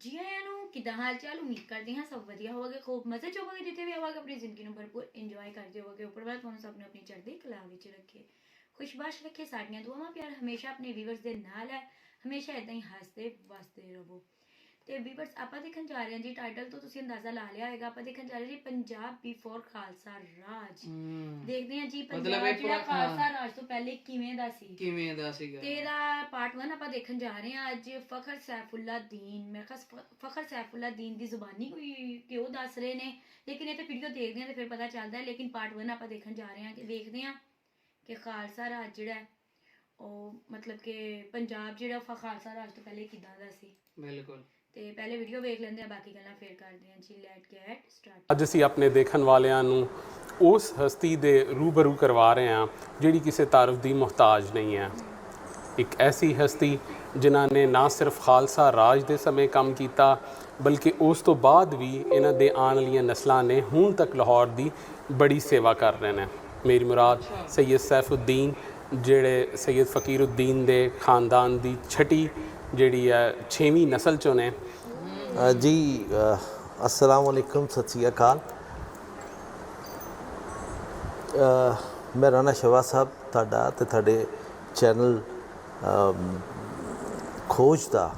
ਜੀ ਆਇਆਂ ਨੂੰ ਕਿਦਾਂ ਹਾਲ ਚਾਲ? ਉਮੀਦ ਕਰਦੇ ਹਾਂ ਸਭ ਵਧੀਆ ਹੋਵੋਗੇ, ਖੂਬ ਮਜ਼ੇ ਚ ਹੋਵੋਗੇ, ਜਿੱਥੇ ਵੀ ਹੋਵੋਗੇ, ਆਪਣੀ ਜ਼ਿੰਦਗੀ ਨੂੰ ਭਰਪੂਰ ਇੰਜੋਏ ਕਰਦੇ ਹੋਵੋਗੇ। ਉੱਪਰ ਵਾਲਾ ਤੁਹਾਨੂੰ ਸਭ ਨੂੰ ਆਪਣੀ ਚੜ੍ਹਦੀ ਕਲਾ ਵਿੱਚ ਰੱਖੇ। ਖੁਸ਼ਬਾਸ਼ ਰੱਖੇ ਸਾਡੀਆਂ ਦੁਆਵਾਂ, ਪਿਆਰ ਹਮੇਸ਼ਾ ਆਪਣੇ ਵੀਵਰਸ ਦੇ ਨਾਲ ਹੈ। ਹਮੇਸ਼ਾ ਇਦਾਂ ਹੀ ਹੱਸਦੇ, ਵਸਦੇ ਰਹੋ। ਤੇ ਵੀਵਰਸ ਆਪਾਂ ਦੇਖਣ ਜਾ ਰਹੇ ਹਾਂ ਜੀ ਟਾਈਟਲ ਤੋਂ ਤੁਸੀਂ ਅੰਦਾਜ਼ਾ ਲਾ ਲਿਆ ਹੋਵੇਗਾ ਆਪਾਂ ਦੇਖਣ ਜਾ ਰਹੇ ਜੀ ਪੰਜਾਬ ਬਿਫੋਰ ਖਾਲਸਾ ਰਾਜ। ਦੇਖਦੇ ਹਾਂ ਜੀ ਪੰਜਾਬ ਜਿਹੜਾ। ਖਾਲਸਾ ਰਾਜ ਤੋਂ ਪਹਿਲੇ ਕਿਵੇਂ ਦਾ ਸੀ। ਕਿਵੇਂ ਦਾ ਸੀਗਾ? ਤੇ ਇਹਦਾ ਪਾਰਟ 1 ਆਪਾਂ ਦੇਖਣ ਜਾ ਰਹੇ ਹਾਂ ਅੱਜ ਫਖਰ ਸੈਫੁੱਲਾ ਦੀਨ ਮੈਂ ਕਿਹਾ ਸ- ਫਖਰ ਸੈਫੁੱਲਾ ਦੀਨ ਦੀ ਜ਼ੁਬਾਨੀ ਕੋਈ ਕਿਉਂ ਦੱਸ ਰਹੇ ਨੇ? ਲੇਕਿਨ ਇਹ ਤੇ ਵੀਡੀਓ ਦੇਖਦੇ ਹਾਂ ਤੇ ਫਿਰ ਪਤਾ ਚੱਲਦਾ ਹੈ ਲੇਕਿਨ ਪਾਰਟ 1 ਆਪਾਂ ਦੇਖਣ ਜਾ ਰਹੇ ਹਾਂ ਕਿ ਵੇਖਦੇ ਹਾਂ ਕਿ ਖਾਲਸਾ ਰਾਜ ਜਿਹੜਾ ਉਹ ਮਤਲਬ ਕਿ ਪੰਜਾਬ ਜਿਹੜਾ ਖਾਲਸਾ ਰਾਜ ਤੋਂ ਪਹਿਲੇ ਕਿਦਾਂ ਦਾ ਸੀ। ਬਿਲਕੁਲ। ਤੇ ਪਹਿਲੇ ਵੀਡੀਓ ਵੇਖ ਲੈਂਦੇ ਆ ਬਾਕੀ ਗੱਲਾਂ ਫੇਰ ਕਰਦੇ ਹਾਂ ਜੀ ਲੈਟ ਗੈਟ ਸਟਾਰਟ ਅੱਜ ਅਸੀਂ ਆਪਣੇ ਦੇਖਣ ਵਾਲਿਆਂ ਨੂੰ ਉਸ ਹਸਤੀ ਦੇ ਰੂਬਰੂ ਕਰਵਾ ਰਹੇ ਹਾਂ, ਜਿਹੜੀ ਕਿਸੇ ਤਾਰਫ ਦੀ ਮੁਹਤਾਜ ਨਹੀਂ ਹੈ। ਇੱਕ ਐਸੀ ਹਸਤੀ ਜਿਨ੍ਹਾਂ ਨੇ ਨਾ ਸਿਰਫ ਖਾਲਸਾ ਰਾਜ ਦੇ ਸਮੇਂ ਕੰਮ ਕੀਤਾ, ਬਲਕਿ ਉਸ ਤੋਂ ਬਾਅਦ ਵੀ ਇਹਨਾਂ ਦੇ ਆਉਣ ਵਾਲੀਆਂ ਨਸਲਾਂ ਨੇ ਹੁਣ ਤੱਕ ਲਾਹੌਰ ਦੀ ਬੜੀ ਸੇਵਾ ਕਰ ਰਹੇ ਨੇ। ਮੇਰੀ ਮੁਰਾਦ ਸੈਯਦ ਸੈਫੁদ্ਦੀਨ ਜਿਹੜੇ ਸੈਯਦ ਫਕੀਰਉদ্ਦੀਨ ਦੇ ਖਾਨਦਾਨ ਦੀ ਛਟੀ ਜਿਹੜੀ ਹੈ 6ਵੀਂ ਨਸਲ ਚੋਂ ਨੇ। ਜੀ ਅ, ਅਸਲਾਮ ਵਾਲੇਕੁਮ ਸਤਿ ਸ਼੍ਰੀ ਅਕਾਲ ਮੈਂ ਰਾਣਾ ਸ਼ਵਾ ਸਾਹਿਬ ਤੁਹਾਡਾ ਤੇ ਤੁਹਾਡੇ ਚੈਨਲ ਖੋਜ ਦਾ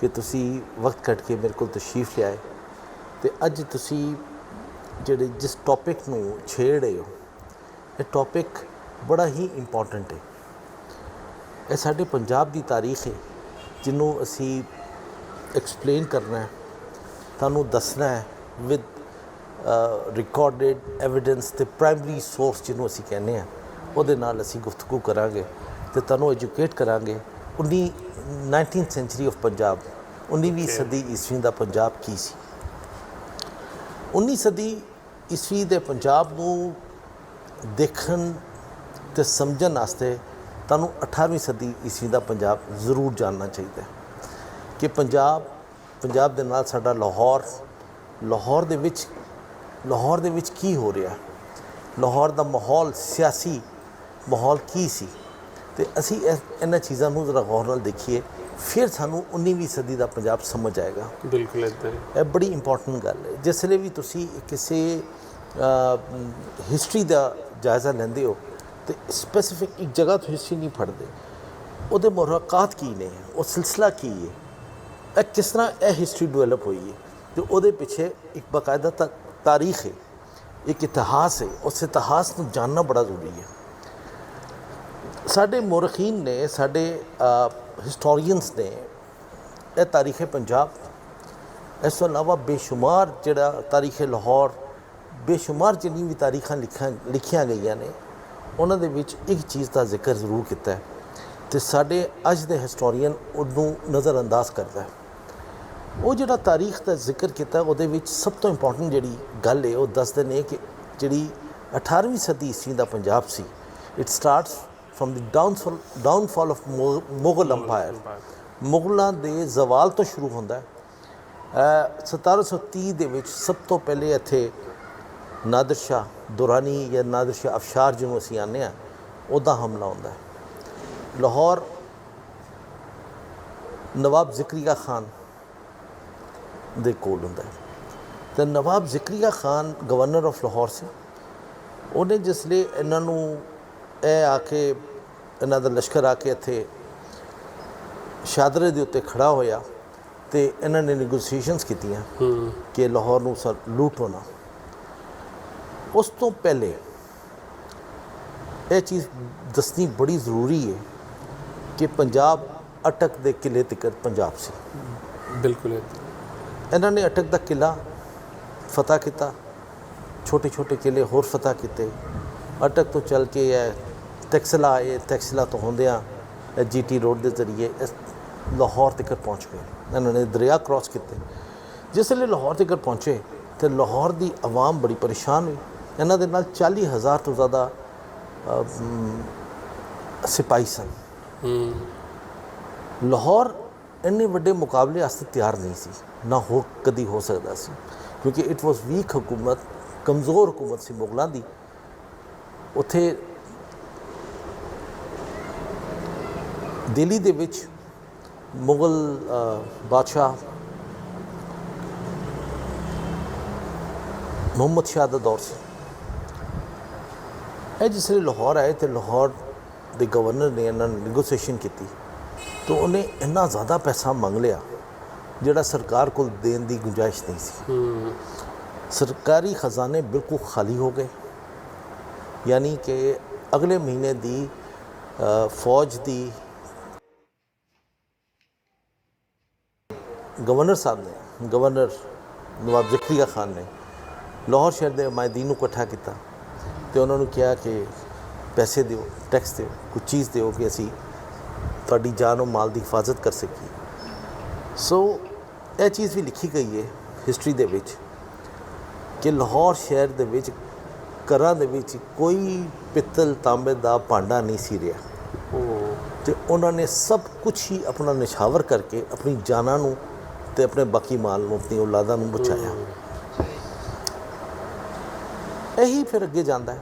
ਕਿ ਤੁਸੀਂ ਵਕਤ ਕੱਢ ਕੇ ਮੇਰੇ ਕੋਲ ਤਸ਼ਰੀਫ ਲਿਆਏ ਤੇ ਅੱਜ ਤੁਸੀਂ ਜਿਹੜੇ ਜਿਸ ਟੌਪਿਕ ਨੂੰ ਛੇੜ ਰਹੇ ਹੋ ਇਹ ਟੌਪਿਕ ਬੜਾ ਹੀ ਇੰਪੋਰਟੈਂਟ ਹੈ। ਇਹ ਸਾਡੇ ਪੰਜਾਬ ਦੀ ਤਾਰੀਖ ਹੈ ਜਿਹਨੂੰ ਅਸੀਂ ਐਕਸਪਲੇਨ ਕਰਨਾ ਹੈ ਤੁਹਾਨੂੰ ਦੱਸਣਾ ਹੈ ਵਿਦ ਰਿਕਾਰਡਡ ਐਵੀਡੈਂਸ ਤੇ ਪ੍ਰਾਇਮਰੀ ਸੋਰਸ ਜਿਹਨੂੰ ਅਸੀਂ ਕਹਿੰਦੇ ਆ ਉਹਦੇ ਨਾਲ ਅਸੀਂ ਗੁਫ਼ਤਗੂ ਕਰਾਂਗੇ ਤੇ ਤੁਹਾਨੂੰ ਐਜੂਕੇਟ ਕਰਾਂਗੇ 19 19th ਸੈਂਚੁਰੀ ਆਫ ਪੰਜਾਬ 19ਵੀਂ ਸਦੀ ਈਸਵੀ ਦਾ ਪੰਜਾਬ ਕੀ ਸੀ 19 ਸਦੀ ਈਸਵੀ ਦੇ ਪੰਜਾਬ ਨੂੰ ਦੇਖਣ ਤੇ ਸਮਝਣ ਵਾਸਤੇ ਤੁਹਾਨੂੰ 18ਵੀਂ ਸਦੀ ਈਸਵੀ ਦਾ ਪੰਜਾਬ ਜ਼ਰੂਰ ਜਾਣਨਾ ਚਾਹੀਦਾ ਹੈ ਕਿ ਪੰਜਾਬ ਪੰਜਾਬ ਦੇ ਨਾਲ ਸਾਡਾ ਲਾਹੌਰ ਲਾਹੌਰ ਦੇ ਵਿੱਚ ਲਾਹੌਰ ਦੇ ਵਿੱਚ ਕੀ ਹੋ ਰਿਹਾ? ਲਾਹੌਰ ਦਾ ਮਾਹੌਲ ਸਿਆਸੀ ਮਾਹੌਲ ਕੀ ਸੀ? ਤੇ ਅਸੀਂ ਇਹਨਾਂ ਚੀਜ਼ਾਂ ਨੂੰ ਜ਼ਰਾ ਗੌਰ ਨਾਲ ਦੇਖੀਏ ਫਿਰ ਸਾਨੂੰ 19ਵੀਂ ਸਦੀ ਦਾ ਪੰਜਾਬ ਸਮਝ ਆਏਗਾ। ਬਿਲਕੁਲ ਇੱਦਾਂ ਇਹ ਬੜੀ ਇੰਪੋਰਟੈਂਟ ਗੱਲ ਹੈ। ਜਿਸ ਵੇਲੇ ਵੀ ਤੁਸੀਂ ਕਿਸੇ ਹਿਸਟਰੀ ਦਾ ਜਾਇਜ਼ਾ ਲੈਂਦੇ ਹੋ ਤੇ ਸਪੈਸੀਫਿਕ ਇੱਕ ਜਗ੍ਹਾ ਤੋਂ ਹਿਸਟਰੀ ਨਹੀਂ ਫੜਦੇ ਉਹਦੇ ਮੁਰੱਕਾਤ ਕੀ ਨੇ? ਉਹ ਸਿਲਸਿਲਾ ਕੀ ਹੈ? ਇਹ ਕਿਸ ਤਰ੍ਹਾਂ ਇਹ ਹਿਸਟਰੀ ਡਿਵੈਲਪ ਹੋਈ ਹੈ? ਤੇ ਉਹਦੇ ਪਿੱਛੇ ਇੱਕ ਬਕਾਇਦਾ ਤਾ- ਤਾਰੀਖ ਹੈ, ਇੱਕ ਇਤਿਹਾਸ ਹੈ, ਉਸ ਇਤਿਹਾਸ ਨੂੰ ਜਾਣਨਾ ਬੜਾ ਜ਼ਰੂਰੀ ਹੈ। ਸਾਡੇ ਮੁਰਖੀਨ ਨੇ, ਸਾਡੇ ਹਿਸਟੋਰੀਅਨਸ ਨੇ ਇਹ ਤਾਰੀਖ ਪੰਜਾਬ, ਇਸ ਤੋਂ ਇਲਾਵਾ ਬੇਸ਼ੁਮਾਰ ਜਿਹੜਾ ਤਾਰੀਖ ਲਾਹੌਰ, ਬੇਸ਼ੁਮਾਰ ਜਿੰਨੀ ਵੀ ਤਾਰੀਖਾਂ ਲਿਖਾਂ, ਲਿਖੀਆਂ ਗਈਆਂ ਨੇ, ਉਹਨਾਂ ਦੇ ਵਿੱਚ ਇੱਕ ਚੀਜ਼ ਦਾ ਜ਼ਿਕਰ ਜ਼ਰੂਰ ਕੀਤਾ ਹੈ। ਤੇ ਸਾਡੇ ਅੱਜ ਦੇ ਹਿਸਟੋਰੀਅਨ ਉਹਨੂੰ ਨਜ਼ਰ ਅੰਦਾਜ਼ ਕਰਦਾ ਹੈ। ਉਹ ਜਿਹੜਾ ਤਾਰੀਖ ਦਾ ਜ਼ਿਕਰ ਕੀਤਾ ਉਹਦੇ ਵਿੱਚ ਸਭ ਤੋਂ ਇੰਪੋਰਟੈਂਟ ਜਿਹੜੀ ਗੱਲ ਹੈ ਉਹ ਦੱਸਦੇ ਨੇ ਕਿ ਜਿਹੜੀ 18ਵੀਂ ਸਦੀ ਈਸਵੀ ਦਾ ਪੰਜਾਬ ਸੀ it starts from the downfall downfall of Mughal empire ਮੁਗਲਾਂ ਦੇ ਜ਼ਵਾਲ ਤੋਂ ਸ਼ੁਰੂ ਹੁੰਦਾ ਹੈ। ਅ, 1730 ਦੇ ਵਿੱਚ ਸਭ ਤੋਂ ਪਹਿਲੇ ਇੱਥੇ ਨਾਦਰ ਸ਼ਾਹ ਦੁਰਾਨੀ ਜਾਂ ਨਾਦਰ ਸ਼ਾਹ ਅਫਸ਼ਾਰ ਜਿਹਨੂੰ ਅਸੀਂ ਆਉਂਦੇ ਹਾਂ ਉਹਦਾ ਹਮਲਾ ਹੁੰਦਾ ਹੈ। ਲਾਹੌਰ ਨਵਾਬ ਜ਼ਿਕਰੀਆ ਖਾਨ ਦੇ ਕੋਲ ਹੁੰਦਾ ਹੈ। ਤੇ ਨਵਾਬ ਜ਼ਿਕਰੀਆ ਖਾਨ ਗਵਰਨਰ ਆਫ ਲਾਹੌਰ ਸੀ। ਉਹਨੇ ਜਿਸ ਲਈ ਇਹਨਾਂ ਨੂੰ ਇਹ ਆ ਕੇ ਇਹਨਾਂ ਦਾ ਲਸ਼ਕਰ ਆ ਕੇ ਇੱਥੇ ਸ਼ਾਦਰੇ ਦੇ ਉੱਤੇ ਖੜਾ ਹੋਇਆ ਤੇ ਇਹਨਾਂ ਨੇ ਨੈਗੋਸੀਏਸ਼ਨਸ ਕੀਤੀਆਂ ਕਿ ਲਾਹੌਰ ਨੂੰ ਸਰ ਲੂਟ ਹੋਣਾ। ਉਸ ਤੋਂ ਪਹਿਲੇ ਇਹ ਚੀਜ਼ ਦੱਸਣੀ ਬੜੀ ਜ਼ਰੂਰੀ ਹੈ ਕਿ ਪੰਜਾਬ ਅਟਕ ਦੇ ਕਿਲੇ ਤੱਕ ਪੰਜਾਬ ਸੀ। ਬਿਲਕੁਲ। ਇਹਨਾਂ ਨੇ ਅਟਕ ਦਾ ਕਿਲਾ ਫਤਹ ਕੀਤਾ ਛੋਟੇ ਛੋਟੇ ਕਿਲੇ ਹੋਰ ਫਤਹ ਕੀਤੇ। ਅਟਕ ਤੋਂ ਚੱਲ ਕੇ ਇਹ ਤੈਕਸਲਾ ਆਏ ਤੈਕਸਲਾ ਤੋਂ ਹੁੰਦਿਆਂ ਜੀਟੀ ਰੋਡ ਦੇ ਜ਼ਰੀਏ ਇਸ ਲਾਹੌਰ ਤੱਕ ਪਹੁੰਚ ਗਏ। ਇਹਨਾਂ ਨੇ ਦਰਿਆ ਕ੍ਰਾਸ ਕੀਤੇ। ਜਿਸ ਵੇਲੇ ਲਾਹੌਰ ਤੱਕ ਪਹੁੰਚੇ ਤੇ ਲਾਹੌਰ ਦੀ ਆਵਾਮ ਬੜੀ ਪਰੇਸ਼ਾਨ ਹੋਈ। ਇਹਨਾਂ ਦੇ ਨਾਲ 40000 ਤੋਂ ਜ਼ਿਆਦਾ ਸਿਪਾਹੀ ਸਨ। ਲਾਹੌਰ ਇੰਨੇ ਵੱਡੇ ਮੁਕਾਬਲੇ ਵਾਸਤੇ ਤਿਆਰ ਨਹੀਂ ਸੀ। ਨਾ ਹੋ ਕਦੀ ਹੋ ਸਕਦਾ ਸੀ। ਕਿਉਂਕਿ ਇਟ ਵਾਸ ਵੀਕ ਹਕੂਮਤ, ਕਮਜ਼ੋਰ ਹਕੂਮਤ ਸੀ ਮੁਗਲਾਂ ਦੀ। ਉੱਥੇ ਦਿੱਲੀ ਦੇ ਵਿੱਚ ਮੁਗਲ ਬਾਦਸ਼ਾਹ ਮੁਹੰਮਦ ਸ਼ਾਹ ਦਾ ਦੌਰ ਸੀ। ਇਹ ਜਿਸ ਲਾਹੌਰ ਆਏ ਤੇ ਲਾਹੌਰ ਦੇ ਗਵਰਨਰ ਨੇ ਇਹਨਾਂ ਨਾਲ ਨੈਗੋਸੀਏਸ਼ਨ ਕੀਤੀ। ਤਾਂ ਉਹਨੇ ਇੰਨਾ ਜ਼ਿਆਦਾ ਪੈਸਾ ਮੰਗ ਲਿਆ ਜਿਹੜਾ ਸਰਕਾਰ ਕੋਲ ਦੇਣ ਦੀ ਗੁੰਜਾਇਸ਼ ਨਹੀਂ ਸੀ। ਸਰਕਾਰੀ ਖਜ਼ਾਨੇ ਬਿਲਕੁਲ ਖਾਲੀ ਹੋ ਗਏ। ਯਾਨੀ ਕਿ ਅਗਲੇ ਮਹੀਨੇ ਦੀ ਫੌਜ ਦੀ ਗਵਰਨਰ ਸਾਹਿਬ ਨੇ ਗਵਰਨਰ ਨਵਾਬ ਜ਼ਕਰੀਆ ਖਾਨ ਨੇ ਲਾਹੌਰ ਸ਼ਹਿਰ ਦੇ ਮਾਇਦੀਨ ਨੂੰ ਇਕੱਠਾ ਕੀਤਾ। ਤੇ ਉਹਨਾਂ ਨੂੰ ਕਿਹਾ ਕਿ ਪੈਸੇ ਦਿਓ ਟੈਕਸ ਦਿਓ ਕੁਝ ਚੀਜ਼ ਦਿਓ ਕਿ ਅਸੀਂ ਤੁਹਾਡੀ ਜਾਨ ਔਰ ਮਾਲ ਦੀ ਹਿਫਾਜ਼ਤ ਕਰ ਸਕੀਏ। ਸੋ ਇਹ ਚੀਜ਼ ਵੀ ਲਿਖੀ ਗਈ ਹੈ ਹਿਸਟਰੀ ਦੇ ਵਿੱਚ ਕਿ ਲਾਹੌਰ ਸ਼ਹਿਰ ਦੇ ਵਿੱਚ, ਘਰਾਂ ਦੇ ਵਿੱਚ ਕੋਈ ਪਿੱਤਲ ਤਾਂਬੇ ਦਾ ਭਾਂਡਾ ਨਹੀਂ ਸੀ ਰਿਹਾ। ਉਹ ਤੇ ਉਹਨਾਂ ਨੇ ਸਭ ਕੁਝ ਹੀ ਆਪਣਾ ਨਿਸ਼ਾਵਰ ਕਰਕੇ ਆਪਣੀ ਜਾਨਾਂ ਨੂੰ ਤੇ ਆਪਣੇ ਬਾਕੀ ਮਾਲ ਨੂੰ, ਆਪਣੀ ਔਲਾਦਾਂ ਨੂੰ ਬਚਾਇਆ। ਇਹੀ ਫਿਰ ਅੱਗੇ ਜਾਂਦਾ ਹੈ।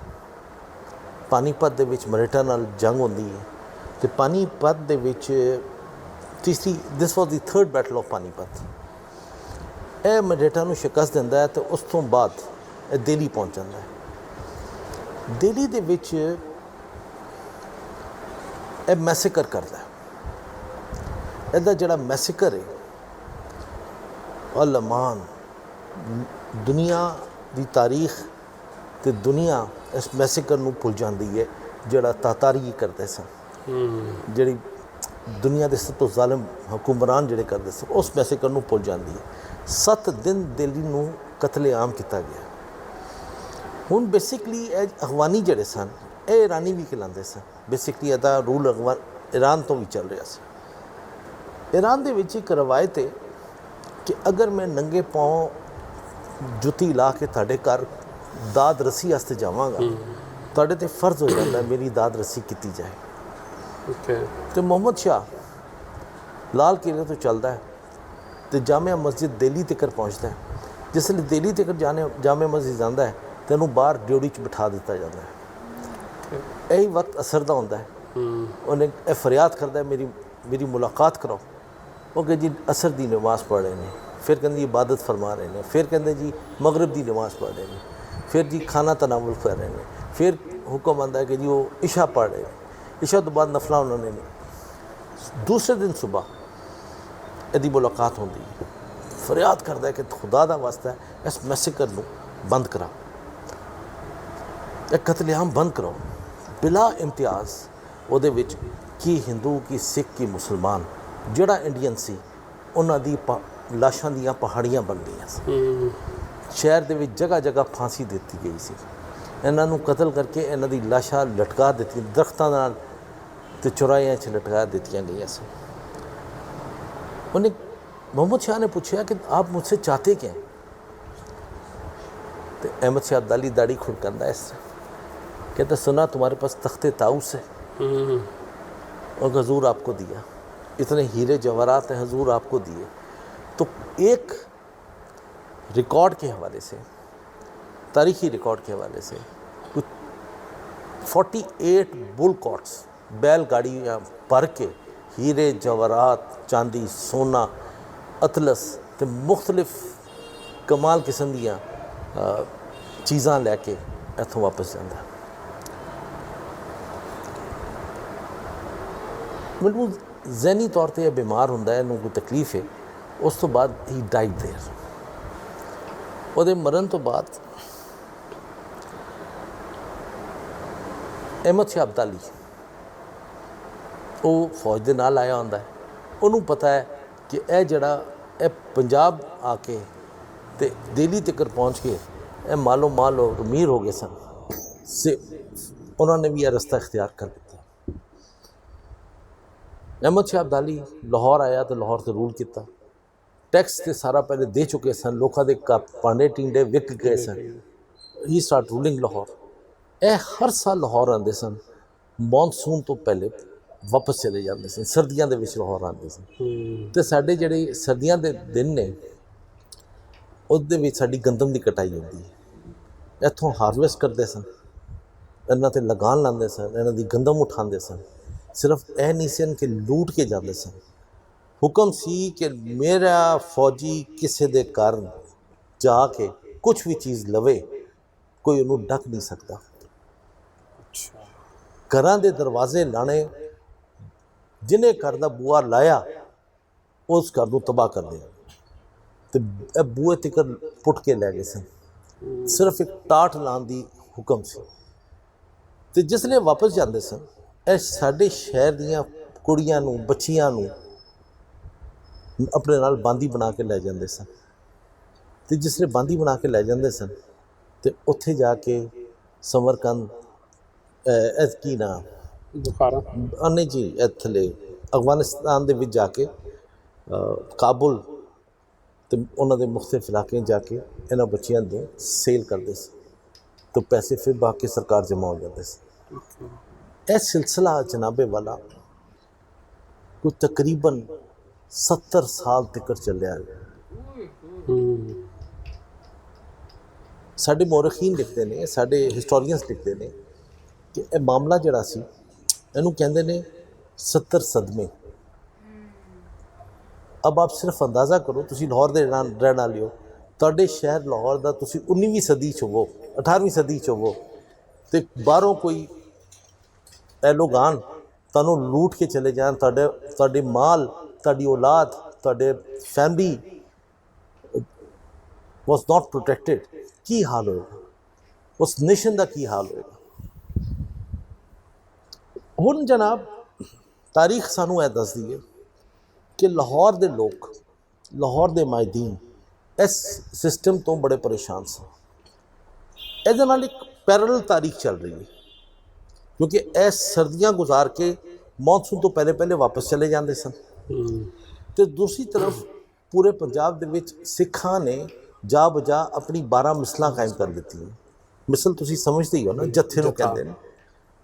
ਪਾਨੀਪਤ ਦੇ ਵਿੱਚ ਮਰੇਟਾ ਨਾਲ ਜੰਗ ਹੁੰਦੀ ਹੈ ਤੇ ਪਾਨੀਪਤ ਦੇ ਵਿੱਚ ਤੀਸਰੀ this was the third battle of Panipat. ਇਹ ਮਰੇਟਾ ਨੂੰ ਸ਼ਿਕਸਤ ਦਿੰਦਾ ਹੈ ਤੇ ਉਸ ਤੋਂ ਬਾਅਦ ਇਹ ਦਿੱਲੀ ਪਹੁੰਚ ਜਾਂਦਾ ਹੈ। ਦਿੱਲੀ ਦੇ ਵਿੱਚ ਇਹ ਮੈਸੇਕਰ ਕਰਦਾ ਹੈ। ਇਹਦਾ ਜਿਹੜਾ ਮੈਸੇਕਰ ਹੈ, ਅਲਮਾਨ, ਦੁਨੀਆ ਦੀ ਤਾਰੀਖ ਤੇ ਦੁਨੀਆ ਇਸ ਮੈਸੇਕਰ ਨੂੰ ਭੁੱਲ ਜਾਂਦੀ ਹੈ ਜਿਹੜਾ ਤਾਤਾਰੀ ਕਰਦੇ ਸਨ। ਜਿਹੜੀ ਦੁਨੀਆ ਦੇ ਸਭ ਤੋਂ ਜ਼ਾਲਮ ਹੁਕਮਰਾਨ ਜਿਹੜੇ ਕਰਦੇ ਸਨ ਉਸ ਮੈਸੇਕਰ ਨੂੰ ਭੁੱਲ ਜਾਂਦੀ ਹੈ 7 ਦਿਨ ਦਿੱਲੀ ਨੂੰ ਕਤਲੇਆਮ ਕੀਤਾ ਗਿਆ। ਹੁਣ ਬੇਸਿਕਲੀ ਇਹ ਅਫਗਾਨੀ ਜਿਹੜੇ ਸਨ ਇਹ ਇਰਾਨੀ ਵੀ ਖਿਲਾਉਂਦੇ ਸਨ। ਬੇਸਿਕਲੀ ਇਹਦਾ ਰੂਲ ਅਫਗਾਨ ਇਰਾਨ ਤੋਂ ਵੀ ਚੱਲ ਰਿਹਾ ਸੀ। ਇਰਾਨ ਦੇ ਵਿੱਚ ਇੱਕ ਰਵਾਇਤ ਹੈ ਕਿ ਅਗਰ ਮੈਂ ਨੰਗੇ ਪਾਉ ਜੁੱਤੀ ਲਾ ਕੇ ਤੁਹਾਡੇ ਘਰ ਦਾਦ ਰੱਸੀ ਵਾਸਤੇ ਜਾਵਾਂਗਾ। ਤੁਹਾਡੇ ਤੇ ਫਰਜ਼ ਹੋ ਜਾਂਦਾ ਮੇਰੀ ਦਾਦ ਰੱਸੀ ਕੀਤੀ ਜਾਏ। ਓਕੇ। ਤੇ ਮੁਹੰਮਦ ਸ਼ਾਹ ਲਾਲ ਕਿਲੇ ਤੋਂ ਚੱਲਦਾ ਹੈ ਤੇ ਜਾਮਿਆ ਮਸਜਿਦ ਦਿੱਲੀ ਤੱਕ ਪਹੁੰਚਦਾ ਹੈ। ਜਿਸ ਲਈ ਦਿੱਲੀ ਤੱਕ ਜਾਣੇ ਜਾਮਿਆ ਮਸਜਿਦ ਜਾਂਦਾ ਹੈ ਤੇ ਉਹਨੂੰ ਬਾਹਰ ਡਿਊਟੀ 'ਚ ਬਿਠਾ ਦਿੱਤਾ ਜਾਂਦਾ ਹੈ। ਇਹੀ ਵਕਤ ਅਸਰ ਦਾ ਹੁੰਦਾ ਹੈ। ਉਹਨੇ ਇਹ ਫਰਿਆਦ ਕਰਦਾ ਹੈ ਮੇਰੀ ਮੇਰੀ ਮੁਲਾਕਾਤ ਕਰਾਓ। ਉਹ ਕਹਿੰਦੇ ਜੀ ਅਸਰ ਦੀ ਨਮਾਜ਼ ਪੜ੍ਹ ਰਹੇ ਨੇ। ਫਿਰ ਕਹਿੰਦੇ ਇਬਾਦਤ ਫਰਮਾ ਰਹੇ ਨੇ। ਫਿਰ ਕਹਿੰਦੇ ਜੀ ਮਗਰਿਬ ਦੀ ਨਮਾਜ਼ ਪੜ੍ਹ ਰਹੇ ਨੇ। ਫਿਰ ਜੀ ਖਾਣਾ ਤਨਾਵਲ ਕਰ ਰਹੇ ਨੇ। ਫਿਰ ਹੁਕਮ ਆਉਂਦਾ ਕਿ ਜੀ ਉਹ ਇਸ਼ਾ ਪੜ੍ਹ ਰਹੇ ਨੇ। ਇਸ਼ਾ ਤੋਂ ਬਾਅਦ ਨਫਲਾਂ ਉਹਨਾਂ ਨੇ ਦੂਸਰੇ ਦਿਨ ਸਵੇਰ ਇਹਦੀ ਮੁਲਾਕਾਤ ਹੁੰਦੀ ਹੈ। ਫਰਿਆਦ ਕਰਦਾ ਕਿ ਖੁਦਾ ਦਾ ਵਾਸਤਾ ਇਸ ਮੈਸੇਕਰ ਨੂੰ ਬੰਦ ਕਰਾ ਇਹ ਕਤਲੇਆਮ ਬੰਦ ਕਰੋ ਬਿਲਾ ਇਮਤਿਆਜ਼, ਉਹਦੇ ਵਿੱਚ ਕੀ ਹਿੰਦੂ, ਕੀ ਸਿੱਖ, ਕੀ ਮੁਸਲਮਾਨ, ਜਿਹੜਾ ਇੰਡੀਅਨ ਸੀ, ਉਹਨਾਂ ਦੀ ਪਾ- ਲਾਸ਼ਾਂ ਦੀਆਂ ਪਹਾੜੀਆਂ ਬਣ ਗਈਆਂ ਸੀ ਸ਼ਹਿਰ ਦੇ ਵਿੱਚ ਜਗ੍ਹਾ ਜਗ੍ਹਾ ਫਾਂਸੀ ਦਿੱਤੀ ਗਈ ਸੀ ਇਹਨਾਂ ਨੂੰ ਕਤਲ ਕਰਕੇ ਇਹਨਾਂ ਦੀ ਲਾਸ਼ਾਂ ਲਟਕਾ ਦਿੱਤੀ ਦਰਖਤਾਂ ਨਾਲ ਤੇ ਚੁਰਾਇਆਂ 'ਚ ਲਟਕਾ ਦਿੱਤੀਆਂ ਗਈਆਂ ਸੀ ਉਹਨੇ ਮੁਹੰਮਦ ਸ਼ਾਹ ਨੇ ਪੁੱਛਿਆ ਕਿ ਆਪ ਮੁਝਸੇ ਚਾਹਤੇ क्या हैं तो अहमद शाह अब्दाली दाढ़ी खुड़कंदा है इससे कहता सुना तुम्हारे पास तख्ते ताउस है और हजूर आपको दिया इतने हीरे जवाहरात हैं हजूर आपको दिए तो एक रिकॉर्ड के हवाले से तारीखी रिकॉर्ड के हवाले से कुछ 48 बुल कॉट्स बैलगाड़ियाँ भर के हीरे जवाहरात चांदी सोना ਅਤਲਸ ਤੇ ਮੁxtਲਿਫ ਕਮਾਲ ਕਿਸਮ ਦੀਆਂ ਅ, ਚੀਜ਼ਾਂ ਲੈ ਕੇ ਇੱਥੋਂ ਵਾਪਸ ਜਾਂਦਾ ਮੈਨੂੰ ਜ਼ਹਿਨੀ ਤੌਰ ਤੇ ਇਹ ਬਿਮਾਰ ਹੁੰਦਾ ਹੈ ਇਹਨੂੰ ਕੋਈ ਤਕਲੀਫ ਹੈ ਉਸ ਤੋਂ ਬਾਅਦ ਹੀ ਡਾਈਡ देयर ਉਹਦੇ ਮਰਨ ਤੋਂ ਬਾਅਦ ਅਹਿਮਦ ਸ਼ਾਹ ਅਬਦਾਲੀ ਉਹ ਫੌਜ ਦੇ ਨਾਲ ਆਇਆ ਹੁੰਦਾ ਹੈ। ਉਹਨੂੰ ਪਤਾ ਹੈ ਕਿ ਇਹ ਜਿਹੜਾ ਇਹ ਪੰਜਾਬ ਆ ਕੇ ਤੇ ਦਿੱਲੀ ਤੱਕ ਪਹੁੰਚ ਕੇ ਇਹ ਮਾਲੋ ਮਾਲ ਹੋ ਅਮੀਰ ਹੋ ਗਏ ਸਨ। ਸੇ ਉਹਨਾਂ ਨੇ ਵੀ ਇਹ ਰਸਤਾ ਇਖਤਿਆਰ ਕਰ ਦਿੱਤਾ। ਅਹਿਮਦ ਸ਼ਾਹ ਅਬਦਾਲੀ ਲਾਹੌਰ ਆਇਆ ਤੇ ਲਾਹੌਰ ਤੇ ਰੂਲ ਕੀਤਾ। ਟੈਕਸ ਤੇ ਸਾਰਾ ਪਹਿਲੇ ਦੇ ਚੁੱਕੇ ਸਨ ਲੋਕਾਂ ਦੇ ਕੱਪ ਪਾਂਡੇ ਟਿੰਡੇ ਵਿਕ ਗਏ ਸਨ। ਹੀ ਸਟਾਰਟ ਰੂਲਿੰਗ ਲਾਹੌਰ ਇਹ ਹਰ ਸਾਲ ਲਾਹੌਰ ਆਉਂਦੇ ਸਨ। ਮੌਨਸੂਨ ਤੋਂ ਪਹਿਲੇ ਵਾਪਸ ਚਲੇ ਜਾਂਦੇ ਸਨ। ਸਰਦੀਆਂ ਦੇ ਵਿੱਚ ਲਾਹੌਰ ਆਉਂਦੇ ਸਨ। ਤੇ ਸਾਡੇ ਜਿਹੜੇ ਸਰਦੀਆਂ ਦੇ ਦਿਨ ਨੇ ਉਹਦੇ ਵਿੱਚ ਸਾਡੀ ਗੰਦਮ ਦੀ ਕਟਾਈ ਹੁੰਦੀ ਹੈ। ਇੱਥੋਂ ਹਾਰਵੈਸਟ ਕਰਦੇ ਸਨ। ਇਹਨਾਂ ਤੇ ਲਗਾਨ ਲਾਉਂਦੇ ਸਨ। ਇਹਨਾਂ ਦੀ ਗੰਦਮ ਉਠਾਉਂਦੇ ਸਨ। ਸਿਰਫ ਇਹ ਨਹੀਂ ਸਨ ਕਿ ਲੂਟ ਕੇ ਜਾਂਦੇ ਸਨ। ਹੁਕਮ ਸੀ ਕਿ ਮੇਰਾ ਫੌਜੀ ਕਿਸੇ ਦੇ ਕਾਰਨ ਜਾ ਕੇ ਕੁਝ ਵੀ ਚੀਜ਼ ਲਵੇ, ਕੋਈ ਉਹਨੂੰ ਡੱਕ ਨਹੀਂ ਸਕਦਾ। ਘਰਾਂ ਦੇ ਦਰਵਾਜ਼ੇ ਲਾਣੇ ਜਿਹਨੇ ਘਰ ਦਾ ਬੂਆ ਲਾਇਆ, ਉਸ ਘਰ ਨੂੰ ਤਬਾਹ ਕਰ ਦਿਆ ਤੇ ਇਹ ਬੂਏ ਤੱਕ ਪੁੱਟ ਕੇ ਲੈ ਗਏ ਸਨ। ਸਿਰਫ ਇੱਕ ਟਾਟ ਲਾਉਣ ਦੀ ਹੁਕਮ ਸੀ। ਤੇ ਜਿਸ ਲਈ ਵਾਪਸ ਜਾਂਦੇ ਸਨ, ਇਹ ਸਾਡੇ ਸ਼ਹਿਰ ਦੀਆਂ ਕੁੜੀਆਂ ਨੂੰ, ਬੱਚੀਆਂ ਨੂੰ ਆਪਣੇ ਨਾਲ ਬਾਂਦੀ ਬਣਾ ਕੇ ਲੈ ਜਾਂਦੇ ਸਨ। ਤੇ ਜਿਸ ਲਈ ਬਾਂਦੀ ਬਣਾ ਕੇ ਲੈ ਜਾਂਦੇ ਸਨ ਤੇ ਉੱਥੇ ਜਾ ਕੇ ਸਮਰਕੰਦ ਇਹ ਕੀ ਨਾ ਬੁਖਾਰਾ ਅਨੇ ਜੀ ਇੱਥਲੇ ਅਫਗਾਨਿਸਤਾਨ ਦੇ ਵਿੱਚ ਜਾ ਕੇ ਕਾਬੁਲ ਤੇ ਉਹਨਾਂ ਦੇ ਮੁxtਲਿਫ ਇਲਾਕਿਆਂ ਜਾ ਕੇ ਇਹਨਾਂ ਬੱਚਿਆਂ ਦੇ ਸੇਲ ਕਰਦੇ ਸੀ ਤੇ ਪੈਸੇ ਫਿਰ ਬਾਕੀ ਸਰਕਾਰ ਜਮਾ ਹੋ ਜਾਂਦੇ ਸੀ। ਇਹ ਸਿਲਸਿਲਾ ਜਨਾਬੇ ਵਾਲਾ ਕੋਈ ਤਕਰੀਬਨ 70 ਸਾਲ ਤੱਕ ਚੱਲਿਆ ਸਾਡੇ ਮੌਰਖੀਨ ਲਿਖਦੇ ਨੇ, ਸਾਡੇ ਹਿਸਟੋਰੀਅਨਸ ਲਿਖਦੇ ਨੇ ਕਿ ਇਹ ਮਾਮਲਾ ਜਿਹੜਾ ਸੀ, ਇਹਨੂੰ ਕਹਿੰਦੇ ਨੇ 70 ਸਦਮੇ। ਅਬ ਆਪ ਸਿਰਫ ਅੰਦਾਜ਼ਾ ਕਰੋ, ਤੁਸੀਂ ਲਾਹੌਰ ਦੇ ਰਹਿਣ ਵਾਲੇ ਹੋ। ਤੁਹਾਡੇ ਸ਼ਹਿਰ ਲਾਹੌਰ ਦਾ ਤੁਸੀਂ 19ਵੀਂ ਸਦੀ ਚ ਹੋਵੋ 18ਵੀਂ ਸਦੀ ਚ ਹੋਵੋ ਤੇ ਬਾਹਰੋਂ ਕੋਈ ਇਹ ਲੋਕ ਤੁਹਾਨੂੰ ਲੂਟ ਕੇ ਚਲੇ ਜਾਣ, ਤੁਹਾਡੇ ਤੁਹਾਡੇ ਮਾਲ ਤੁਹਾਡੀ ਔਲਾਦ, ਤੁਹਾਡੇ ਫੈਮਿਲੀ was not protected, ਕੀ ਹਾਲ ਹੋਏਗਾ? ਉਸ ਨੇਸ਼ਨ ਦਾ ਕੀ ਹਾਲ ਹੋਏਗਾ? ਹੁਣ ਜਨਾਬ, ਤਾਰੀਖ ਸਾਨੂੰ ਇਹ ਦੱਸਦੀ ਹੈ ਕਿ ਲਾਹੌਰ ਦੇ ਲੋਕ, ਲਾਹੌਰ ਦੇ ਮਾਇਦੀਨ ਇਸ ਸਿਸਟਮ ਤੋਂ ਬੜੇ ਪਰੇਸ਼ਾਨ ਸਨ। ਇਹਦੇ ਨਾਲ ਇੱਕ ਪੈਰਲਲ ਤਾਰੀਖ ਚੱਲ ਰਹੀ ਹੈ, ਕਿਉਂਕਿ ਇਹ ਸਰਦੀਆਂ ਗੁਜ਼ਾਰ ਕੇ ਮੌਨਸੂਨ ਤੋਂ ਪਹਿਲੇ ਪਹਿਲੇ ਵਾਪਸ ਚਲੇ ਜਾਂਦੇ ਸਨ। ਤੇ ਦੂਸਰੀ ਤਰਫ ਪੂਰੇ ਪੰਜਾਬ ਦੇ ਵਿੱਚ ਸਿੱਖਾਂ ਨੇ ਜਾ ਬਜਾ ਆਪਣੀ 12 ਮਿਸਲਾਂ ਕਾਇਮ ਕਰ ਦਿੱਤੀਆਂ। ਮਿਸਲ ਤੁਸੀਂ ਸਮਝਦੇ ਹੀ ਹੋ ਨਾ ਜੱਥੇ ਨੂੰ ਕਹਿੰਦੇ ਨੇ।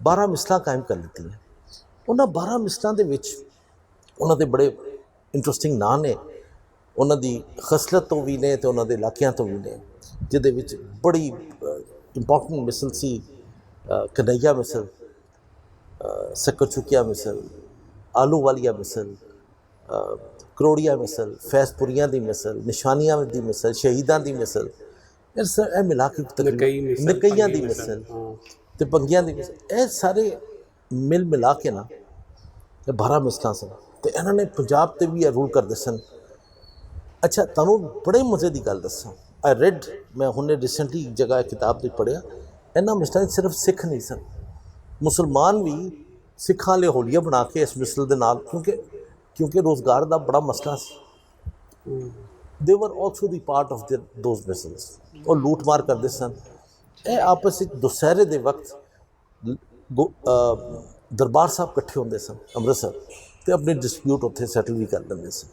12 ਮਿਸਲਾਂ ਕਾਇਮ ਕਰ ਦਿੱਤੀਆਂ। ਉਹਨਾਂ 12 ਮਿਸਲਾਂ ਦੇ ਵਿੱਚ ਉਹਨਾਂ ਦੇ ਬੜੇ ਇੰਟਰਸਟਿੰਗ ਨਾਂ ਨੇ। ਉਹਨਾਂ ਦੀ ਖਸਲਤ ਤੋਂ ਵੀ ਨੇ ਤੇ ਉਹਨਾਂ ਦੇ ਇਲਾਕਿਆਂ ਤੋਂ ਵੀ ਨੇ ਜਿਹਦੇ ਵਿੱਚ ਬੜੀ ਇੰਪੋਰਟੈਂਟ ਮਿਸਲ ਸੀ ਕਨਈਆ ਮਿਸਲ ਅ, ਸ਼ੱਕਰ ਚੁੱਕਿਆ ਮਿਸਲ ਆਲੂ ਵਾਲੀਆ ਮਿਸਲ ਕਰੋੜੀਆ ਮਿਸਲ ਫੈਸਪੁਰੀਆਂ ਦੀ ਮਿਸਲ ਨਿਸ਼ਾਨੀਆਂ ਦੀ ਮਿਸਲ ਸ਼ਹੀਦਾਂ ਦੀ ਮਿਸਲ। ਇਹ ਸ ਇਹ ਮਿਲਾ ਕੇ ਤਕਰੀਬਨ- ਨਕਈਆਂ ਦੀ ਮਿਸਲ। ਤੇ ਪੰਗੀਆਂ ਦੀ ਮਿਸਲ। ਇਹ ਸਾਰੇ ਮਿਲ ਮਿਲਾ ਕੇ ਨਾ ਇਹ 12 ਮਿਸਲਾਂ ਸਨ। ਤੇ ਇਹਨਾਂ ਨੇ ਪੰਜਾਬ ਤੇ ਵੀ ਇਹ ਰੂਲ ਕਰਦੇ ਸਨ। ਅੱਛਾ ਤੁਹਾਨੂੰ ਬੜੇ ਮਜ਼ੇ ਦੀ ਗੱਲ ਦੱਸਾਂ। ਆਈ ਰੈਡ ਮੈਂ ਹੁਣੇ ਰੀਸੈਂਟਲੀ ਇੱਕ ਜਗ੍ਹਾ ਕਿਤਾਬ ਤੇ ਪੜਿਆ ਇਹਨਾਂ ਮਿਸਲਾਂ ਸਿਰਫ ਸਿੱਖ ਨਹੀਂ ਸਨ। ਮੁਸਲਮਾਨ ਵੀ ਸਿੱਖਾਂ ਲਈ ਹੋਲੀਆ ਬਣਾ ਕੇ ਇਸ ਮਿਸਲ ਦੇ ਨਾਲ ਕਿਉਂਕਿ ਕਿਉਂਕਿ ਰੋਜ਼ਗਾਰ ਦਾ ਬੜਾ ਮਸਲਾ ਸੀ। ਦੇ ਵਰ ਆਲਸੋ ਦੀ ਪਾਰਟ ਆਫ ਦੇ ਦੋਸ ਮਿਸਲਸ ਉਹ ਲੂਟ ਮਾਰ ਕਰਦੇ ਸਨ। ਇਹ ਆਪਸ ਵਿੱਚ ਦੁਸਹਿਰੇ ਦੇ ਵਕਤ ਦਰਬਾਰ ਸਾਹਿਬ ਇਕੱਠੇ ਹੁੰਦੇ ਸਨ ਅੰਮ੍ਰਿਤਸਰ। ਤੇ ਆਪਣੇ ਡਿਸਪਿਊਟ ਉੱਥੇ ਸੈਟਲ ਵੀ ਕਰ ਲੈਂਦੇ ਸਨ।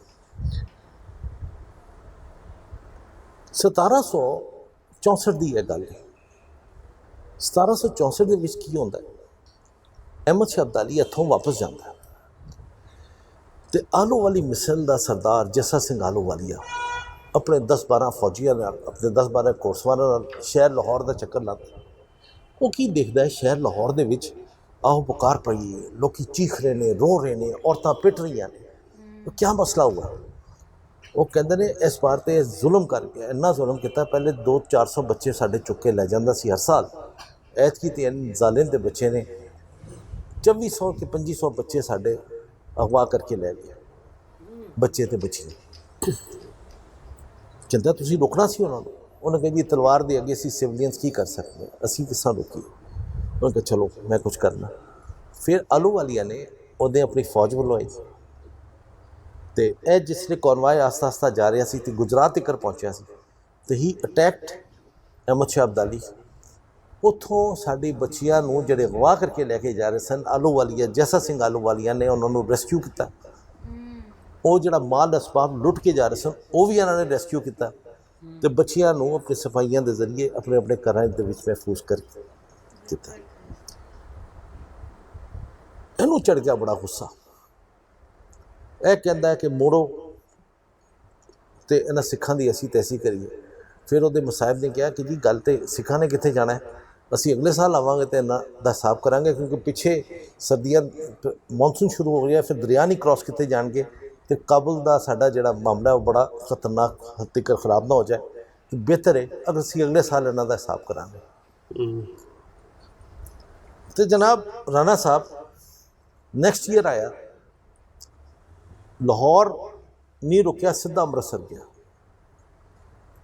1764 ਦੀ ਇਹ ਗੱਲ। ਹੈ 1764 ਦੇ ਵਿੱਚ ਕੀ ਹੁੰਦਾ ਹੈ? ਅਹਿਮਦ ਸ਼ਾਹ ਅਬਦਾਲੀ ਇੱਥੋਂ ਵਾਪਸ ਜਾਂਦਾ ਹੈ। ਤੇ ਆਲੋਵਾਲੀ ਮਿਸਲ ਦਾ ਸਰਦਾਰ ਜੱਸਾ ਸਿੰਘ ਆਲੋਵਾਲੀਆ ਆਪਣੇ 10-12 ਫੌਜੀਆਂ ਨਾਲ, ਆਪਣੇ 10-12 ਕੋਰਸਵਾਨਾਂ ਨਾਲ ਸ਼ਹਿਰ ਲਾਹੌਰ ਦਾ ਚੱਕਰ ਲਾਉਂਦਾ ਉਹ ਕੀ ਦੇਖਦਾ ਹੈ ਸ਼ਹਿਰ ਲਾਹੌਰ ਦੇ ਵਿੱਚ? ਆਹੋ ਪੁਕਾਰ ਪਈ ਹੈ, ਲੋਕੀ ਚੀਖ ਰਹੇ ਨੇ, ਰੋ ਰਹੇ ਨੇ, ਔਰਤਾਂ ਪਿੱਟ ਰਹੀਆਂ ਨੇ। ਉਹ ਕੀ ਮਸਲਾ ਹੁਆ ਉਹ ਕਹਿੰਦੇ ਨੇ ਇਸ ਵਾਰ ਤੇ ਜ਼ੁਲਮ ਕਰ ਗਿਆ, ਇੰਨਾ ਜ਼ੁਲਮ ਕੀਤਾ, ਪਹਿਲੇ 2-400 ਬੱਚੇ ਸਾਡੇ ਚੁੱਕ ਕੇ ਲੈ ਜਾਂਦਾ ਸੀ ਹਰ ਸਾਲ। ਐਤਕੀ ਤੇ ਇੰਨ ਜ਼ਾਲਿਮ ਦੇ ਬੱਚੇ ਨੇ। 2400 ਕਿ 2500 ਬੱਚੇ ਸਾਡੇ ਅਗਵਾ ਕਰਕੇ ਲੈ ਲਿਆ। ਬੱਚੇ ਤੇ ਬੱਚੀਆਂ ਕਹਿੰਦਾ, ਤੁਸੀਂ ਰੋਕਣਾ ਸੀ ਉਹਨਾਂ ਨੂੰ? ਉਹਨਾਂ ਕਿਹਾ, ਜੀ, ਤਲਵਾਰ ਦੇ ਅੱਗੇ ਅਸੀਂ ਸਿਵਲੀਅਨਸ ਕੀ ਕਰ ਸਕਦੇ ਅਸੀਂ ਕਿਸ ਤਰ੍ਹਾਂ ਰੋਕੀਏ? ਉਹਨੇ ਕਿਹਾ, ਚਲੋ, ਮੈਂ ਕੁਝ ਕਰਨਾ। ਫਿਰ ਆਲੂ ਵਾਲੀਆ ਨੇ ਉਹਦੇ ਆਪਣੀ ਫੌਜ ਬੁਲਵਾਈ ਤੇ ਇਹ ਜਿਸ ਨੇ ਕੌਨਵਾਈ ਆਸਤਾ ਆਸਤਾ ਜਾ ਰਿਹਾ ਸੀ ਤੇ ਗੁਜਰਾਤ ਤੱਕ ਪਹੁੰਚਿਆ ਸੀ, ਤੇ ਹੀ ਅਟੈਕਡ ਅਹਿਮਦ ਸ਼ਾਹ ਅਬਦਾਲੀ ਉੱਥੋਂ ਸਾਡੀ ਬੱਚੀਆਂ ਨੂੰ ਜਿਹੜੇ ਅਗਵਾ ਕਰਕੇ ਲੈ ਕੇ ਜਾ ਰਹੇ ਸਨ ਆਲੂ ਵਾਲੀਆ ਜੈਸਾ ਸਿੰਘ ਆਲੂ ਵਾਲੀਆ ਨੇ ਉਹਨਾਂ ਨੂੰ ਰੈਸਕਿਊ ਕੀਤਾ। ਉਹ ਜਿਹੜਾ ਮਾਲ ਅਸਬਾਬ ਲੁੱਟ ਕੇ ਜਾ ਰਹੇ ਸਨ, ਉਹ ਵੀ ਇਹਨਾਂ ਨੇ ਰੈਸਕਿਊ ਕੀਤਾ ਤੇ ਬੱਚਿਆਂ ਨੂੰ ਆਪਣੇ ਸਫਾਈਆਂ ਦੇ ਜ਼ਰੀਏ ਆਪਣੇ ਆਪਣੇ ਘਰਾਂ ਦੇ ਵਿੱਚ ਮਹਿਫੂਜ਼ ਕਰਕੇ ਕੀਤਾ ਇਹਨੂੰ ਚੜ ਗਿਆ ਬੜਾ ਗੁੱਸਾ। ਇਹ ਕਹਿੰਦਾ ਕਿ ਮੋੜੋ ਤੇ ਇਹਨਾਂ ਸਿੱਖਾਂ ਦੀ ਅਸੀਂ ਤੈਸੀ ਕਰੀਏ। ਫਿਰ ਉਹਦੇ ਮੁਸਾਹਿਬ ਨੇ ਕਿਹਾ ਕਿ ਜੀ ਗੱਲ ਤੇ ਸਿੱਖਾਂ ਨੇ ਕਿੱਥੇ ਜਾਣਾ ਹੈ? ਅਸੀਂ ਅਗਲੇ ਸਾਲ ਆਵਾਂਗੇ ਤੇ ਇਹਨਾਂ ਦਾ ਹਿਸਾਬ ਕਰਾਂਗੇ ਕਿਉਂਕਿ ਪਿੱਛੇ ਸਰਦੀਆਂ ਮੌਨਸੂਨ ਸ਼ੁਰੂ ਹੋ ਗਿਆ ਫਿਰ ਦਰਿਆ ਨਹੀਂ ਕ੍ਰਾਸ ਕੀਤੇ ਜਾਣਗੇ ਤੇ ਕਾਬਲ ਦਾ ਸਾਡਾ ਜਿਹੜਾ ਮਾਮਲਾ ਉਹ ਬੜਾ ਖਤਰਨਾਕ ਹੱਦ ਤੱਕ ਖਰਾਬ ਨਾ ਹੋ ਜਾਏ ਬਿਹਤਰ ਹੈ ਅਗਰ ਅਸੀਂ ਅਗਲੇ ਸਾਲ ਇਹਨਾਂ ਦਾ ਹਿਸਾਬ ਕਰਾਂਗੇ। ਤੇ ਜਨਾਬ ਰਾਣਾ ਸਾਹਿਬ ਨੈਕਸਟ ਈਅਰ ਆਇਆ ਲਾਹੌਰ ਨਹੀਂ ਰੁਕਿਆ ਸਿੱਧਾ ਅੰਮ੍ਰਿਤਸਰ ਗਿਆ।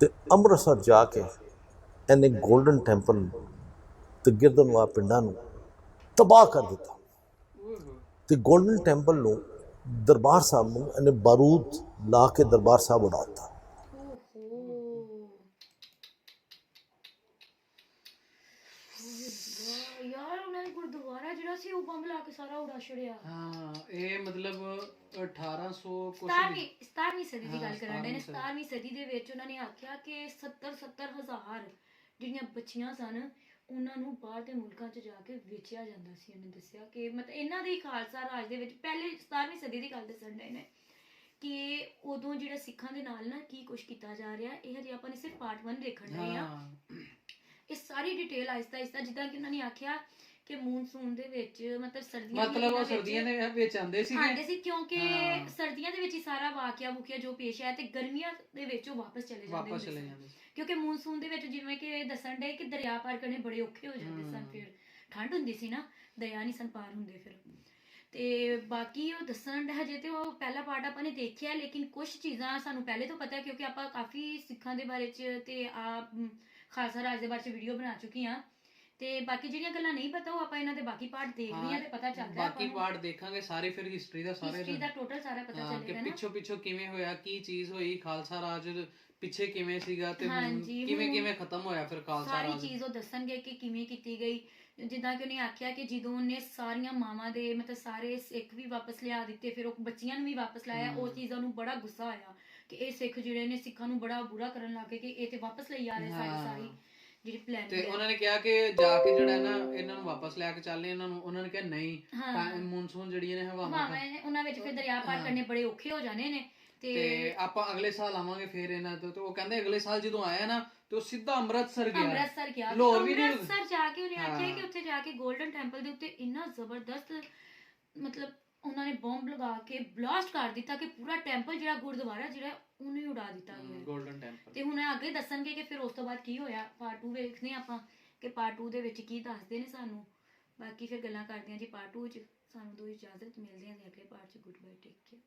ਤੇ ਅੰਮ੍ਰਿਤਸਰ ਜਾ ਕੇ ਇਹਨੇ 골ਡਨ ਟੈਂਪਲ ਤੇ ਗਿਰਦਨਵਾ ਪਿੰਡਾਂ ਨੂੰ ਤਬਾਹ ਕਰ ਦਿੱਤਾ। ਤੇ 골ਡਨ ਟੈਂਪਲ ਨੂੰ ਦਰਬਾਰ ਸਾਹਿਬ ਨੂੰ ਇਹਨੇ ਬਾਰੂਦ ਲਾ ਕੇ ਦਰਬਾਰ ਸਾਹਿਬ ਉਡਾ ਦਿੱਤਾ। ਸੀ ਉਹ ਬੰਬ ਲਾ ਕੇ ਸਾਰਾ ਉਡਾ ਛੜਿਆ ਹਾਂ ਇਹ ਮਤਲਬ 1800 ਕੁਛ 17ਵੀਂ 17ਵੀਂ ਸਦੀ ਦੀ ਗੱਲ ਕਰਨ ਦੇ ਨੇ। 17ਵੀਂ 17ਵੀਂ ਸਦੀ ਦੇ ਵਿੱਚ ਉਹਨਾਂ ਨੇ ਆਖਿਆ ਕਿ 70 70 ਹਜ਼ਾਰ ਜਿਹੜੀਆਂ ਬੱਚੀਆਂ ਸਨ ਉਹਨਾਂ ਨੂੰ ਬਾਹਰ ਦੇ ਮੁਲਕਾਂ 'ਚ ਜਾ ਕੇ ਵੇਚਿਆ ਜਾਂਦਾ ਸੀ ਉਹਨੇ ਦੱਸਿਆ ਕਿ ਮਤਲਬ ਇਹਨਾਂ ਦੇ ਹੀ ਖਾਲਸਾ ਰਾਜ ਦੇ ਵਿੱਚ ਪਹਿਲੇ 17ਵੀਂ ਸਦੀ ਦੀ ਗੱਲ ਦੱਸਣ ਦੇ ਨੇ ਕਿ ਉਦੋਂ ਜਿਹੜਾ ਸਿੱਖਾਂ ਦੇ ਨਾਲ ਨਾ ਕੀ ਕੁਝ ਕੀਤਾ ਜਾ ਰਿਹਾ ਇਹ ਹਜੇ ਆਪਾਂ ਨੇ ਸਿਰਫ ਪਾਰਟ 1 ਦੇਖਣ ਰਹੇ ਆ ਹਾਂ ਇਹ ਸਾਰੀ ਡਿਟੇਲ ਆਇਸਤਾ ਆਇਸਤਾ ਜਿੱਦਾਂ ਕਿ ਉਹਨਾਂ ਨੇ ਆਖਿਆ ਕਿ ਮੂਨਸੂਨ ਦੇ ਵਿੱਚ ਮਤਲਬ ਸਰਦੀਆਂ ਦੀਆਂ ਮਤਲਬ ਉਹ ਸਰਦੀਆਂ ਦੇ ਵਿੱਚ ਆਉਂਦੇ ਸੀਗੇ ਸੀ ਕਿਉਂਕਿ ਹਾਂ। ਸਰਦੀਆਂ ਦੇ ਵਿੱਚ ਹੀ ਸਾਰਾ ਵਾਕਿਆ ਵੁਕਿਆ ਜੋ ਪੇਸ਼ ਆਇਆ ਤੇ ਗਰਮੀਆਂ ਦੇ ਵਿੱਚ ਉਹ ਵਾਪਸ ਚਲੇ ਜਾਂਦੇ ਵਾਪਸ ਚਲੇ। ਜਾਂਦੇ ਸੀ। ਕਿਉਂਕਿ ਮੂਨਸੂਨ ਦੇ ਵਿੱਚ ਜਿਵੇਂ ਕਿ ਦੱਸਣ ਦੇ ਕਿ ਦਰਿਆ ਪਾਰ ਕਰਨੇ ਬੜੇ ਔਖੇ ਹੋ ਜਾਂਦੇ ਸਨ। ਫਿਰ। ਠੰਡ ਹੁੰਦੀ ਸੀ ਨਾ ਦਰਿਆ ਨਹੀਂ ਸਨ ਪਾਰ ਹੁੰਦੇ ਫਿਰ। ਤੇ ਬਾਕੀ ਉਹ ਦੱਸਣ ਦਾ ਹਜੇ ਤੇ ਉਹ ਪਹਿਲਾ ਪਾਰਟ ਆਪਾਂ ਨੇ ਦੇਖਿਆ ਲੇਕਿਨ ਕੁਝ ਚੀਜ਼ਾਂ ਸਾਨੂੰ ਪਹਿਲੇ ਤੋਂ ਪਤਾ ਹੈ ਕਿਉਂਕਿ ਆਪਾਂ ਕਾਫੀ ਸਿੱਖਾਂ ਦੇ ਬਾਰੇ ਚ ਤੇ ਆ ਖਾਲਸਾ ਰਾਜ ਦੇ ਬਾਰੇ ਚ ਵੀਡੀਓ ਬਣਾ ਚੁੱਕੀ ਆ ਤੇ ਬਾਕੀ ਜਿਹੜੀਆਂ ਗੱਲਾਂ ਨਹੀਂ ਪਤਾ ਉਹ ਆਪਾਂ ਇਹਨਾਂ ਦੇ ਬਾਕੀ ਪਾਰਟ ਦੇਖਦੇ ਆ ਤੇ ਪਤਾ ਚੱਲਦਾ ਬਾਕੀ ਪਾਰਟ ਦੇਖਾਂਗੇ ਸਾਰੇ ਫਿਰ ਹਿਸਟਰੀ ਦਾ ਸਾਰੇ ਹਿਸਟਰੀ ਦਾ ਟੋਟਲ ਸਾਰਾ ਪਤਾ ਕਿ ਚੱਲੇਗਾ ਨਾ। ਪਿੱਛੋਂ ਪਿੱਛੋਂ ਕਿਵੇਂ ਹੋਇਆ ਕੀ ਚੀਜ਼ ਹੋਈ ਖਾਲਸਾ ਰਾਜ ਪਿੱਛੇ ਕਿਵੇਂ ਸੀਗਾ ਤੇ ਹੁਣ ਹਾਂਜੀ, ਕਿਵੇਂ ਹੁਣ ਕਿਵੇਂ ਖਤਮ ਹੋਇਆ ਫਿਰ ਖਾਲਸਾ ਸਾਰੀ ਰਾਜ? ਚੀਜ਼ ਉਹ ਦੱਸਣਗੇ ਕਿ ਕਿਵੇਂ ਕੀਤੀ ਗਈ। ਜਿੱਦਾਂ ਕਿ ਉਹਨੇ ਆਖਿਆ ਕਿ ਜਦੋਂ ਉਹਨੇ ਸਾਰੀਆਂ ਮਾਵਾਂ ਦੇ ਮਤਲਬ ਸਾਰੇ ਸਿੱਖ ਵੀ ਵਾਪਸ ਲਿਆ ਦਿੱਤੇ ਫਿਰ ਉਹ ਬੱਚੀਆਂ ਨੂੰ ਵੀ ਵਾਪਸ ਲਾਇਆ ਉਹ ਚੀਜ਼ਾਂ ਨੂੰ ਬੜਾ ਗੁੱਸਾ ਆਇਆ ਕਿ ਇਹ ਸਿੱਖ ਜਿਹੜੇ ਨੇ ਸਿੱਖਾਂ ਨੂੰ ਬੜਾ ਬੁਰਾ ਕਰਨ ਲੱਗੇ ਕਿ ਇਹ ਤੇ ਵਾਪਸ ਲਈ ਆ ਰਹੇ ਸਾਰੀ ਹਾਂ। ਸਾਰੀ ਜਿਹੜੀ ਪਲਾਨ ਤੇ ਉਹਨਾਂ ਨੇ ਕਿਹਾ ਕਿ ਜਾ ਕੇ ਜਿਹੜਾ ਹੈ ਨਾ ਇਹਨਾਂ ਨੂੰ ਵਾਪਸ ਲੈ ਕੇ ਚੱਲਨੇ ਇਹਨਾਂ ਨੂੰ ਉਹਨਾਂ ਨੇ ਕਿਹਾ ਨਹੀਂ ਹਾਂ। ਮੌਨਸੂਨ ਜਿਹੜੀਆਂ ਨੇ ਹਵਾਵਾਂ ਨੇ ਉਹਨਾਂ ਵਿੱਚ ਫਿਰ ਦਰਿਆ ਪਾਰ ਕਰਨੇ ਬੜੇ ਔਖੇ ਹੋ ਜਾਣੇ ਨੇ। ਤੇ ਆਪਾਂ ਅਗਲੇ ਸਾਲ ਆਵਾਂਗੇ ਫੇਰ ਇਹਨਾਂ ਤੋਂ ਤੇ ਉਹ ਕਹਿੰਦੇ ਅਗਲੇ ਸਾਲ ਜਦੋਂ ਆਇਆ ਨਾ ਤੇ ਉਹ ਸਿੱਧਾ ਅੰਮ੍ਰਿਤਸਰ ਗਿਆ। ਅੰਮ੍ਰਿਤਸਰ ਗਿਆ। ਲਾਹੌਰ ਵੀ ਨਹੀਂ- ਅੰਮ੍ਰਿਤਸਰ ਜਾ ਕੇ ਉਹਨੇ ਆਖਿਆ। ਕਿ ਉੱਥੇ ਜਾ ਕੇ 골ਡਨ ਟੈਂਪਲ ਦੇ ਉੱਤੇ ਇੰਨਾ ਜ਼ਬਰਦਸਤ ਮਤਲਬ ਉਹਨਾਂ ਨੇ ਬੰਬ ਲਗਾ ਕੇ ਬਲਾਸਟ ਕਰ ਦਿੱਤਾ ਕਿ ਪੂਰਾ ਟੈਂਪਲ ਜਿਹੜਾ ਗੁਰਦੁਆਰਾ ਜਿਹੜਾ ਉਹਨੇ ਹੀ ਉਡਾ ਦਿੱਤਾ ਗਿਆ। 골ਡਨ ਟੈਂਪਲ ਤੇ ਹੁਣ ਅੱਗੇ ਦੱਸਣਗੇ ਕਿ ਫਿਰ ਉਸ ਤੋਂ ਬਾਅਦ ਕੀ ਹੋਇਆ। ਪਾਰਟ 2 ਵੇਖਦੇ ਆਪਾਂ ਕਿ ਪਾਰਟ 2 ਦੇ ਵਿੱਚ ਕੀ ਦੱਸਦੇ ਨੇ ਸਾਨੂੰ। ਬਾਕੀ ਫਿਰ ਗੱਲਾਂ ਕਰਦੇ ਹਾਂ ਜੀ ਪਾਰਟ 2 ਚ। ਸਾਨੂੰ ਦੋ ਇਜਾਜ਼ਤ ਮਿਲਦੇ ਹਾਂ ਜੀ ਅਗਲੇ ਪਾਰਟ ਚ। Good bye take care